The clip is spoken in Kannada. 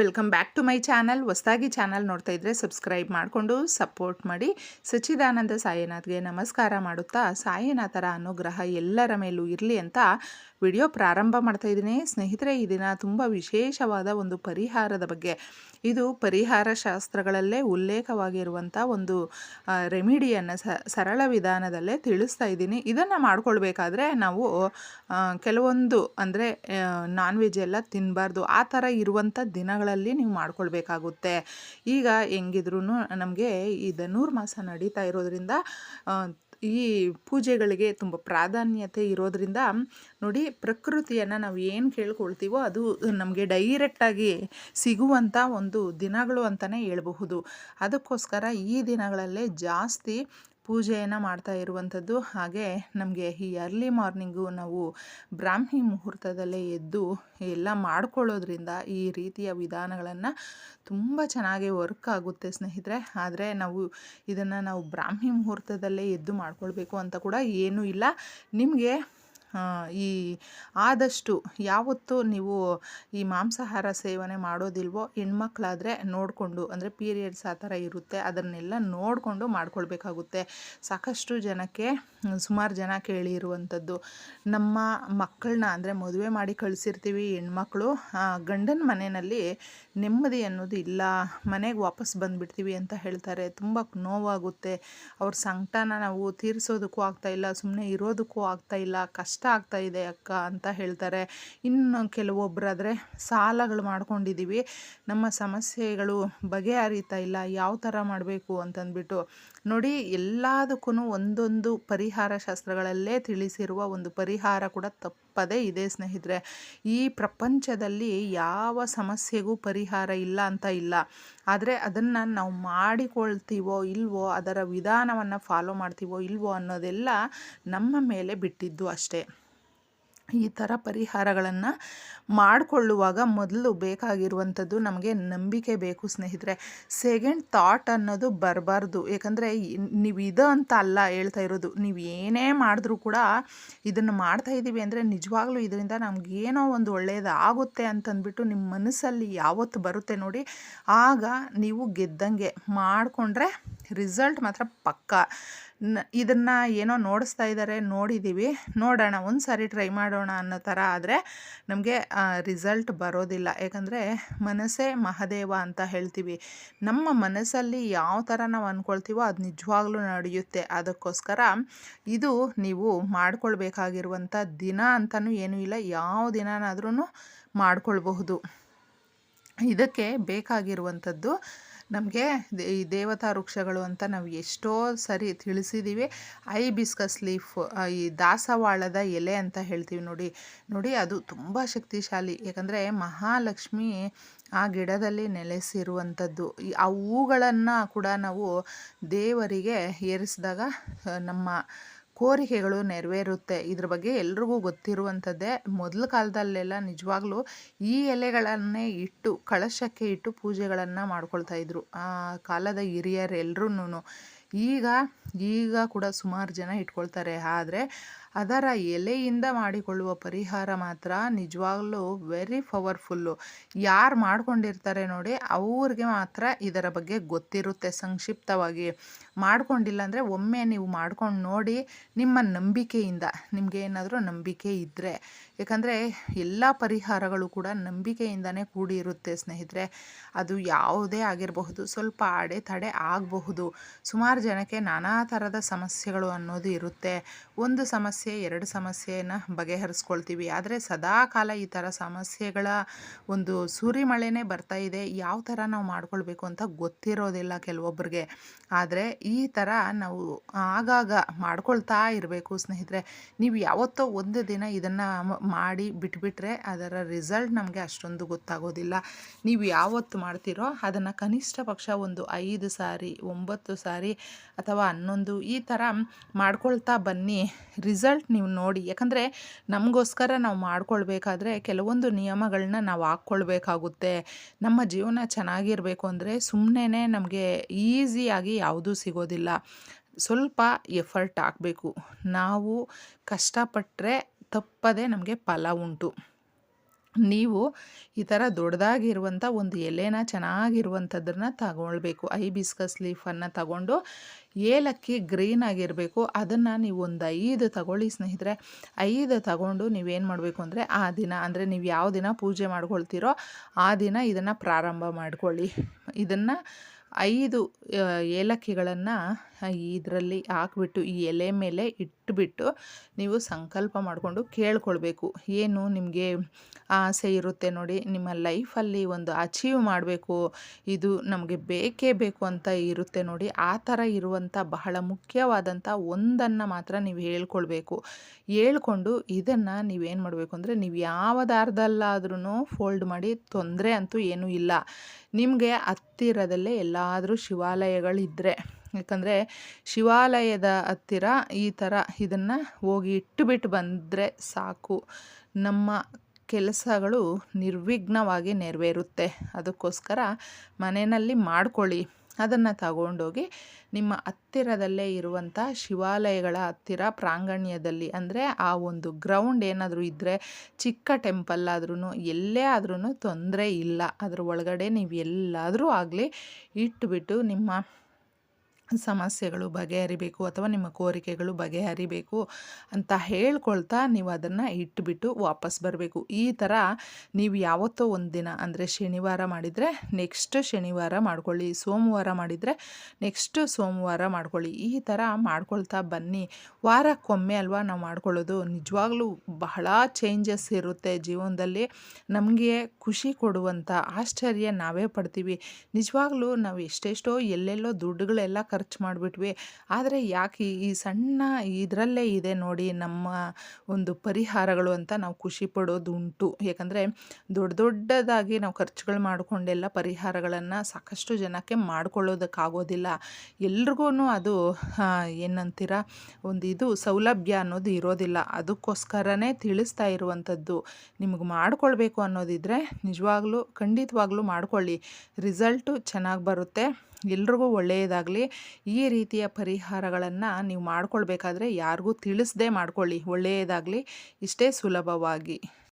Welcome back to my channel. ಹೊಸದಾಗಿ ಚಾನಲ್ ನೋಡ್ತಾ ಇದ್ದರೆ ಸಬ್ಸ್ಕ್ರೈಬ್ ಮಾಡಿಕೊಂಡು ಸಪೋರ್ಟ್ ಮಾಡಿ. ಸಚ್ಚಿದಾನಂದ ಸಾಯಿನಾಥ್ಗೆ ನಮಸ್ಕಾರ ಮಾಡುತ್ತಾ, ಸಾಯಿನಾಥರ ಅನುಗ್ರಹ ಎಲ್ಲರ ಮೇಲೂ ಇರಲಿ ಅಂತ ವಿಡಿಯೋ ಪ್ರಾರಂಭ ಮಾಡ್ತಾ ಇದ್ದೀನಿ. ಸ್ನೇಹಿತರೆ, ಈ ದಿನ ತುಂಬ ವಿಶೇಷವಾದ ಒಂದು ಪರಿಹಾರದ ಬಗ್ಗೆ. ಇದು ಪರಿಹಾರ ಶಾಸ್ತ್ರಗಳಲ್ಲೇ ಉಲ್ಲೇಖವಾಗಿರುವಂಥ ಒಂದು ರೆಮಿಡಿಯನ್ನು ಸರಳ ವಿಧಾನದಲ್ಲೇ ತಿಳಿಸ್ತಾ ಇದ್ದೀನಿ. ಇದನ್ನು ಮಾಡ್ಕೊಳ್ಬೇಕಾದ್ರೆ ನಾವು ಕೆಲವೊಂದು ಅಂದರೆ ನಾನ್ ವೆಜ್ ಎಲ್ಲ ತಿನ್ನಬಾರ್ದು ಆ ಥರ ಇರುವಂಥ ದಿನಗಳಲ್ಲಿ ನೀವು ಮಾಡ್ಕೊಳ್ಬೇಕಾಗುತ್ತೆ. ಈಗ ಹೆಂಗಿದ್ರೂ ನಮಗೆ ಈ ನೂರು ಮಾಸ ನಡೀತಾ ಇರೋದ್ರಿಂದ ಈ ಪೂಜೆಗಳಿಗೆ ತುಂಬ ಪ್ರಾಧಾನ್ಯತೆ ಇರೋದ್ರಿಂದ ನೋಡಿ ಪ್ರಕೃತಿಯನ್ನು ನಾವು ಏನು ಕೇಳ್ಕೊಳ್ತೀವೋ ಅದು ನಮಗೆ ಡೈರೆಕ್ಟಾಗಿ ಸಿಗುವಂಥ ಒಂದು ದಿನಗಳು ಅಂತಲೇ ಹೇಳ್ಬಹುದು. ಅದಕ್ಕೋಸ್ಕರ ಈ ದಿನಗಳಲ್ಲೇ ಜಾಸ್ತಿ ಪೂಜೆಯನ್ನು ಮಾಡ್ತಾ ಇರುವಂಥದ್ದು. ಹಾಗೆ ನಮಗೆ ಈ ಅರ್ಲಿ ಮಾರ್ನಿಂಗು ನಾವು ಬ್ರಾಹ್ಮಿ ಮುಹೂರ್ತದಲ್ಲೇ ಎದ್ದು ಎಲ್ಲ ಮಾಡ್ಕೊಳ್ಳೋದ್ರಿಂದ ಈ ರೀತಿಯ ವಿಧಾನಗಳನ್ನು ತುಂಬ ಚೆನ್ನಾಗಿ ವರ್ಕ್ ಆಗುತ್ತೆ ಸ್ನೇಹಿತರೆ. ಆದರೆ ನಾವು ಇದನ್ನು ನಾವು ಬ್ರಾಹ್ಮಿ ಮುಹೂರ್ತದಲ್ಲೇ ಎದ್ದು ಮಾಡ್ಕೊಳ್ಬೇಕು ಅಂತ ಕೂಡ ಏನೂ ಇಲ್ಲ. ನಿಮಗೆ ಈ ಆದಷ್ಟು ಯಾವತ್ತು ನೀವು ಈ ಮಾಂಸಾಹಾರ ಸೇವನೆ ಮಾಡೋದಿಲ್ವೋ ಹೆಣ್ಮಕ್ಳಾದರೆ ನೋಡಿಕೊಂಡು, ಅಂದರೆ ಪೀರಿಯಡ್ಸ್ ಆ ಥರ ಇರುತ್ತೆ, ಅದನ್ನೆಲ್ಲ ನೋಡಿಕೊಂಡು ಮಾಡ್ಕೊಳ್ಬೇಕಾಗುತ್ತೆ. ಸಾಕಷ್ಟು ಜನಕ್ಕೆ, ಸುಮಾರು ಜನ ಕೇಳಿರುವಂಥದ್ದು, ನಮ್ಮ ಮಕ್ಕಳನ್ನ ಅಂದರೆ ಮದುವೆ ಮಾಡಿ ಕಳಿಸಿರ್ತೀವಿ ಹೆಣ್ಮಕ್ಳು ಗಂಡನ ಮನೆಯಲ್ಲಿ ನೆಮ್ಮದಿ ಅನ್ನೋದು ಇಲ್ಲ, ಮನೆಗೆ ವಾಪಸ್ ಬಂದುಬಿಡ್ತೀವಿ ಅಂತ ಹೇಳ್ತಾರೆ, ತುಂಬ ನೋವಾಗುತ್ತೆ, ಅವ್ರ ಸಂಕಟನ ನಾವು ತೀರಿಸೋದಕ್ಕೂ ಆಗ್ತಾಯಿಲ್ಲ ಸುಮ್ಮನೆ ಇರೋದಕ್ಕೂ ಆಗ್ತಾಯಿಲ್ಲ ಇಲ್ಲ ಕಷ್ಟ ಆಗ್ತಾ ಇದೆ ಅಕ್ಕ ಅಂತ ಹೇಳ್ತಾರೆ. ಇನ್ನು ಕೆಲವೊಬ್ಬರಾದರೆ ಸಾಲಗಳು ಮಾಡ್ಕೊಂಡಿದ್ದೀವಿ ನಮ್ಮ ಸಮಸ್ಯೆಗಳು ಬಗೆಹರಿತಾ ಇಲ್ಲ. ಯಾವ ಥರ ಮಾಡಬೇಕು ಅಂತಂದ್ಬಿಟ್ಟು. ನೋಡಿ ಎಲ್ಲದಕ್ಕೂ ಒಂದೊಂದು ಪರಿಹಾರ ಶಾಸ್ತ್ರಗಳಲ್ಲೇ ತಿಳಿಸಿರುವ ಒಂದು ಪರಿಹಾರ ಕೂಡ ತಪ್ಪದೇ ಇದೆ ಸ್ನೇಹಿತರೆ, ಈ ಪ್ರಪಂಚದಲ್ಲಿ ಯಾವ ಸಮಸ್ಯೆಗೂ ಪರಿಹಾರ ಇಲ್ಲ ಅಂತ ಇಲ್ಲ. ಆದರೆ ಅದನ್ನು ನಾವು ಮಾಡಿಕೊಳ್ತೀವೋ ಇಲ್ವೋ, ಅದರ ವಿಧಾನವನ್ನು ಫಾಲೋ ಮಾಡ್ತೀವೋ ಇಲ್ವೋ ಅನ್ನೋದೆಲ್ಲ ನಮ್ಮ ಮೇಲೆ ಬಿಟ್ಟಿದ್ದು ಅಷ್ಟೇ. ಈ ಥರ ಪರಿಹಾರಗಳನ್ನು ಮಾಡಿಕೊಳ್ಳುವಾಗ ಮೊದಲು ಬೇಕಾಗಿರುವಂಥದ್ದು ನಮಗೆ ನಂಬಿಕೆ ಬೇಕು ಸ್ನೇಹಿತರೆ. ಸೆಕೆಂಡ್ ಥಾಟ್ ಅನ್ನೋದು ಬರಬಾರ್ದು. ಯಾಕಂದರೆ ನೀವು ಇದು ಅಂತ ಅಲ್ಲ ಹೇಳ್ತಾ ಇರೋದು. ನೀವು ಏನೇ ಮಾಡಿದ್ರೂ ಕೂಡ ಇದನ್ನು ಮಾಡ್ತಾ ಇದ್ದೀವಿ ಅಂದರೆ ನಿಜವಾಗ್ಲೂ ಇದರಿಂದ ನಮಗೇನೋ ಒಂದು ಒಳ್ಳೆಯದಾಗುತ್ತೆ ಅಂತಂದ್ಬಿಟ್ಟು ನಿಮ್ಮ ಮನಸ್ಸಲ್ಲಿ ಯಾವತ್ತು ಬರುತ್ತೆ ನೋಡಿ, ಆಗ ನೀವು ಗೆದ್ದಂಗೆ ಮಾಡಿಕೊಂಡ್ರೆ ರಿಸಲ್ಟ್ ಮಾತ್ರ ಪಕ್ಕ. ಇದನ್ನು ಏನೋ ನೋಡಿಸ್ತಾ ಇದ್ದಾರೆ ನೋಡಿದ್ದೀವಿ ನೋಡೋಣ ಒಂದು ಸಾರಿ ಟ್ರೈ ಮಾಡೋಣ ಅನ್ನೋ ಥರ ಆದರೆ ನಮಗೆ ರಿಸಲ್ಟ್ ಬರೋದಿಲ್ಲ. ಯಾಕಂದರೆ ಮನಸ್ಸೇ ಮಹದೇವ ಅಂತ ಹೇಳ್ತೀವಿ. ನಮ್ಮ ಮನಸ್ಸಲ್ಲಿ ಯಾವ ಥರ ನಾವು ಅಂದ್ಕೊಳ್ತೀವೋ ಅದು ನಿಜವಾಗ್ಲೂ ನಡೆಯುತ್ತೆ. ಅದಕ್ಕೋಸ್ಕರ ಇದು ನೀವು ಮಾಡ್ಕೊಳ್ಬೇಕಾಗಿರುವಂಥ ದಿನ ಅಂತಲೂ ಏನೂ ಇಲ್ಲ. ಯಾವ ದಿನನಾದ್ರೂ ಮಾಡ್ಕೊಳ್ಬಹುದು. ಇದಕ್ಕೆ ಬೇಕಾಗಿರುವಂಥದ್ದು ನಮಗೆ ಈ ದೇವತಾ ವೃಕ್ಷಗಳು ಅಂತ ನಾವು ಎಷ್ಟೋ ಸರಿ ತಿಳಿಸಿದ್ದೀವಿ ಐ ಬಿಸ್ಕಸ್ ಲೀಫ್ ಈ ದಾಸವಾಳದ ಎಲೆ ಅಂತ ಹೇಳ್ತೀವಿ ನೋಡಿ. ನೋಡಿ ಅದು ತುಂಬ ಶಕ್ತಿಶಾಲಿ. ಯಾಕಂದರೆ ಮಹಾಲಕ್ಷ್ಮಿ ಆ ಗಿಡದಲ್ಲಿ ನೆಲೆಸಿರುವಂಥದ್ದು. ಆ ಹೂಗಳನ್ನು ಕೂಡ ನಾವು ದೇವರಿಗೆ ಏರಿಸಿದಾಗ ನಮ್ಮ ಕೋರಿಕೆಗಳು ನೆರವೇರುತ್ತೆ. ಇದ್ರ ಬಗ್ಗೆ ಎಲ್ರಿಗೂ ಗೊತ್ತಿರುವಂಥದ್ದೇ, ಮೊದಲ ಕಾಲದಲ್ಲೆಲ್ಲ ನಿಜವಾಗ್ಲೂ ಈ ಎಲೆಗಳನ್ನೇ ಇಟ್ಟು, ಕಳಶಕ್ಕೆ ಇಟ್ಟು ಪೂಜೆಗಳನ್ನು ಮಾಡ್ಕೊಳ್ತಾ ಇದ್ರು. ಆ ಕಾಲದ ಹಿರಿಯರು ಎಲ್ರೂ ಈಗ ಈಗ ಕೂಡ ಸುಮಾರು ಜನ ಇಟ್ಕೊಳ್ತಾರೆ. ಆದರೆ ಅದರ ಎಲೆಯಿಂದ ಮಾಡಿಕೊಳ್ಳುವ ಪರಿಹಾರ ಮಾತ್ರ ನಿಜವಾಗ್ಲೂ ವೆರಿ ಪವರ್ಫುಲ್ಲು ಯಾರು ಮಾಡ್ಕೊಂಡಿರ್ತಾರೆ ನೋಡಿ, ಅವ್ರಿಗೆ ಮಾತ್ರ ಇದರ ಬಗ್ಗೆ ಗೊತ್ತಿರುತ್ತೆ ಸಂಕ್ಷಿಪ್ತವಾಗಿ. ಮಾಡ್ಕೊಂಡಿಲ್ಲ ಅಂದರೆ ಒಮ್ಮೆ ನೀವು ಮಾಡ್ಕೊಂಡು ನೋಡಿ ನಿಮ್ಮ ನಂಬಿಕೆಯಿಂದ, ನಿಮಗೆ ಏನಾದರೂ ನಂಬಿಕೆ ಇದ್ದರೆ ಯಾಕಂದರೆ ಎಲ್ಲ ಪರಿಹಾರಗಳು ಕೂಡ ನಂಬಿಕೆಯಿಂದನೇ ಕೂಡಿರುತ್ತೆ ಸ್ನೇಹಿತರೆ. ಅದು ಯಾವುದೇ ಆಗಿರಬಹುದು, ಸ್ವಲ್ಪ ಅಡೆತಡೆ ಆಗಬಹುದು. ಸುಮಾರು ಜನಕ್ಕೆ ನಾನಾ ಥರದ ಸಮಸ್ಯೆಗಳು ಅನ್ನೋದು ಇರುತ್ತೆ. ಒಂದು ಸಮಸ್ಯೆ ಎರಡು ಸಮಸ್ಯೆನ ಬಗೆಹರಿಸ್ಕೊಳ್ತೀವಿ. ಆದರೆ ಸದಾ ಕಾಲ ಈ ಥರ ಸಮಸ್ಯೆಗಳ ಒಂದು ಸೂರಿಮಳೆನೇ ಬರ್ತಾ ಇದೆ. ಯಾವ ಥರ ನಾವು ಮಾಡ್ಕೊಳ್ಬೇಕು ಅಂತ ಗೊತ್ತಿರೋದಿಲ್ಲ ಕೆಲವೊಬ್ಬರಿಗೆ ಆದರೆ ಈ ಥರ ನಾವು ಆಗಾಗ ಮಾಡ್ಕೊಳ್ತಾ ಇರಬೇಕು ಸ್ನೇಹಿತರೆ. ನೀವು ಯಾವತ್ತೋ ಒಂದು ದಿನ ಇದನ್ನು ಮಾಡಿ ಬಿಟ್ಬಿಟ್ರೆ ಅದರ ರಿಸಲ್ಟ್ ನಮಗೆ ಅಷ್ಟೊಂದು ಗೊತ್ತಾಗೋದಿಲ್ಲ. ನೀವು ಯಾವತ್ತು ಮಾಡ್ತೀರೋ ಅದನ್ನು ಕನಿಷ್ಠ ಪಕ್ಷ ಒಂದು ಐದು ಸಾರಿ, ಒಂಬತ್ತು ಸಾರಿ ಅಥವಾ ಹನ್ನೊಂದು ಈ ಥರ ಮಾಡ್ಕೊಳ್ತಾ ಬನ್ನಿ. ರಿಸಲ್ಟ್ ನೀವು ನೋಡಿ. ಯಾಕಂದರೆ ನಮಗೋಸ್ಕರ ನಾವು ಮಾಡ್ಕೊಳ್ಬೇಕಾದ್ರೆ ಕೆಲವೊಂದು ನಿಯಮಗಳನ್ನ ನಾವು ಹಾಕ್ಕೊಳ್ಬೇಕಾಗುತ್ತೆ. ನಮ್ಮ ಜೀವನ ಚೆನ್ನಾಗಿರಬೇಕು ಅಂದರೆ ಸುಮ್ಮನೆ ನಮಗೆ ಈಸಿಯಾಗಿ ಯಾವುದೂ ಸಿಗೋದಿಲ್ಲ. ಸ್ವಲ್ಪ ಎಫರ್ಟ್ ಹಾಕಬೇಕು. ನಾವು ಕಷ್ಟಪಟ್ಟರೆ ತಪ್ಪದೇ ನಮಗೆ ಫಲ ಉಂಟು. ನೀವು ಈ ಥರ ದೊಡ್ಡದಾಗಿರುವಂಥ ಒಂದು ಎಲೆನ ಚೆನ್ನಾಗಿರುವಂಥದ್ರನ್ನ ತಗೊಳ್ಬೇಕು. ಐಬಿಸ್ಕಸ್ ಲೀಫನ್ನು ತಗೊಂಡು ಏಲಕ್ಕಿ ಗ್ರೀನ್ ಆಗಿರಬೇಕು. ಅದನ್ನು ನೀವು ಒಂದು ಐದು ತಗೊಳ್ಳಿ ಸ್ನೇಹಿತರೆ. ಐದು ತಗೊಂಡು ನೀವೇನು ಮಾಡಬೇಕು ಅಂದರೆ ಆ ದಿನ, ಅಂದರೆ ನೀವು ಯಾವ ದಿನ ಪೂಜೆ ಮಾಡ್ಕೊಳ್ತೀರೋ ಆ ದಿನ ಇದನ್ನು ಪ್ರಾರಂಭ ಮಾಡ್ಕೊಳ್ಳಿ. ಇದನ್ನು ಐದು ಏಲಕ್ಕಿಗಳನ್ನು ಇದರಲ್ಲಿ ಹಾಕ್ಬಿಟ್ಟು ಈ ಎಲೆ ಮೇಲೆ ಇಟ್ಟುಬಿಟ್ಟು ನೀವು ಸಂಕಲ್ಪ ಮಾಡಿಕೊಂಡು ಕೇಳ್ಕೊಳ್ಬೇಕು. ಏನು ನಿಮಗೆ ಆಸೆ ಇರುತ್ತೆ ನೋಡಿ, ನಿಮ್ಮ ಲೈಫಲ್ಲಿ ಒಂದು ಅಚೀವ್ ಮಾಡಬೇಕು, ಇದು ನಮಗೆ ಬೇಕೇ ಬೇಕು ಅಂತ ಇರುತ್ತೆ ನೋಡಿ, ಆ ಥರ ಇರುವಂಥ ಬಹಳ ಮುಖ್ಯವಾದಂಥ ಒಂದನ್ನು ಮಾತ್ರ ನೀವು ಹೇಳ್ಕೊಳ್ಬೇಕು. ಹೇಳ್ಕೊಂಡು ಇದನ್ನು ನೀವೇನು ಮಾಡಬೇಕು ಅಂದರೆ, ನೀವು ಯಾವ ದಾರದಲ್ಲಾದ್ರೂ ಫೋಲ್ಡ್ ಮಾಡಿ ತೊಂದರೆ ಅಂತೂ ಏನೂ ಇಲ್ಲ. ನಿಮಗೆ ಹತ್ತಿರದಲ್ಲೇ ಎಲ್ಲಾದರೂ ಶಿವಾಲಯಗಳಿದ್ದರೆ ಯಾಕಂದರೆ ಶಿವಾಲಯದ ಹತ್ತಿರ ಈ ಥರ ಇದನ್ನು ಹೋಗಿ ಇಟ್ಟುಬಿಟ್ಟು ಬಂದರೆ ಸಾಕು. ನಮ್ಮ ಕೆಲಸಗಳು ನಿರ್ವಿಘ್ನವಾಗಿ ನೆರವೇರುತ್ತೆ. ಅದಕ್ಕೋಸ್ಕರ ಮನೆಯಲ್ಲಿ ಮಾಡ್ಕೊಳ್ಳಿ. ಅದನ್ನು ತಗೊಂಡೋಗಿ ನಿಮ್ಮ ಹತ್ತಿರದಲ್ಲೇ ಇರುವಂಥ ಶಿವಾಲಯಗಳ ಹತ್ತಿರ ಪ್ರಾಂಗಣ್ಯದಲ್ಲಿ ಅಂದರೆ ಆ ಒಂದು ಗ್ರೌಂಡ್ ಏನಾದರೂ ಇದ್ದರೆ ಚಿಕ್ಕ ಟೆಂಪಲ್ ಆದ್ರೂ ಎಲ್ಲೇ ಆದ್ರೂ ತೊಂದರೆ ಇಲ್ಲ. ಅದ್ರ ಒಳಗಡೆ ನೀವು ಎಲ್ಲಾದರೂ ಆಗಲಿ ಇಟ್ಬಿಟ್ಟು ನಿಮ್ಮ ಸಮಸ್ಯೆಗಳು ಬಗೆಹರಿಬೇಕು ಅಥವಾ ನಿಮ್ಮ ಕೋರಿಕೆಗಳು ಬಗೆಹರಿಬೇಕು ಅಂತ ಹೇಳ್ಕೊಳ್ತಾ ನೀವು ಅದನ್ನು ಇಟ್ಟುಬಿಟ್ಟು ವಾಪಸ್ ಬರಬೇಕು. ಈ ಥರ ನೀವು ಯಾವತ್ತೋ ಒಂದು ದಿನ, ಅಂದರೆ ಶನಿವಾರ ಮಾಡಿದರೆ ನೆಕ್ಸ್ಟ್ ಶನಿವಾರ ಮಾಡ್ಕೊಳ್ಳಿ, ಸೋಮವಾರ ಮಾಡಿದರೆ ನೆಕ್ಸ್ಟ್ ಸೋಮವಾರ ಮಾಡ್ಕೊಳ್ಳಿ. ಈ ಥರ ಮಾಡ್ಕೊಳ್ತಾ ಬನ್ನಿ. ವಾರಕ್ಕೊಮ್ಮೆ ಅಲ್ವಾ ನಾವು ಮಾಡ್ಕೊಳ್ಳೋದು? ನಿಜವಾಗ್ಲೂ ಬಹಳ ಚೇಂಜಸ್ ಇರುತ್ತೆ ಜೀವನದಲ್ಲಿ. ನಮಗೆ ಖುಷಿ ಕೊಡುವಂಥ ಆಶ್ಚರ್ಯ ನಾವೇ ಪಡ್ತೀವಿ. ನಿಜವಾಗ್ಲೂ ನಾವು ಎಷ್ಟೆಷ್ಟೋ ಎಲ್ಲೆಲ್ಲೋ ದುಡ್ಡುಗಳೆಲ್ಲ ಖರ್ಚು ಮಾಡಿಬಿಟ್ವಿ. ಆದರೆ ಯಾಕೆ ಈ ಸಣ್ಣ ಇದರಲ್ಲೇ ಇದೆ ನೋಡಿ ನಮ್ಮ ಒಂದು ಪರಿಹಾರಗಳು ಅಂತ ನಾವು ಖುಷಿ ಪಡೋದು ಉಂಟು ಯಾಕಂದರೆ ದೊಡ್ಡ ದೊಡ್ಡದಾಗಿ ನಾವು ಖರ್ಚುಗಳು ಮಾಡಿಕೊಂಡೆಲ್ಲ ಪರಿಹಾರಗಳನ್ನು ಸಾಕಷ್ಟು ಜನಕ್ಕೆ ಮಾಡ್ಕೊಳ್ಳೋದಕ್ಕಾಗೋದಿಲ್ಲ. ಎಲ್ರಿಗೂ ಅದು ಏನಂತೀರ, ಒಂದು ಇದು ಸೌಲಭ್ಯ ಅನ್ನೋದು ಇರೋದಿಲ್ಲ. ಅದಕ್ಕೋಸ್ಕರನೇ ತಿಳಿಸ್ತಾ ಇರುವಂಥದ್ದು. ನಿಮಗೆ ಮಾಡಿಕೊಳ್ಬೇಕು ಅನ್ನೋದಿದ್ರೆ ನಿಜವಾಗ್ಲೂ, ಖಂಡಿತವಾಗ್ಲೂ ಮಾಡ್ಕೊಳ್ಳಿ. ರಿಸಲ್ಟು ಚೆನ್ನಾಗಿ ಬರುತ್ತೆ. ಎಲ್ರಿಗೂ ಒಳ್ಳೆಯದಾಗಲಿ. ಈ ರೀತಿಯ ಪರಿಹಾರಗಳನ್ನು ನೀವು ಮಾಡ್ಕೊಳ್ಬೇಕಾದ್ರೆ ಯಾರಿಗೂ ತಿಳಿಸದೆ ಮಾಡ್ಕೊಳ್ಳಿ. ಒಳ್ಳೆಯದಾಗಲಿ. ಇಷ್ಟೇ ಸುಲಭವಾಗಿ.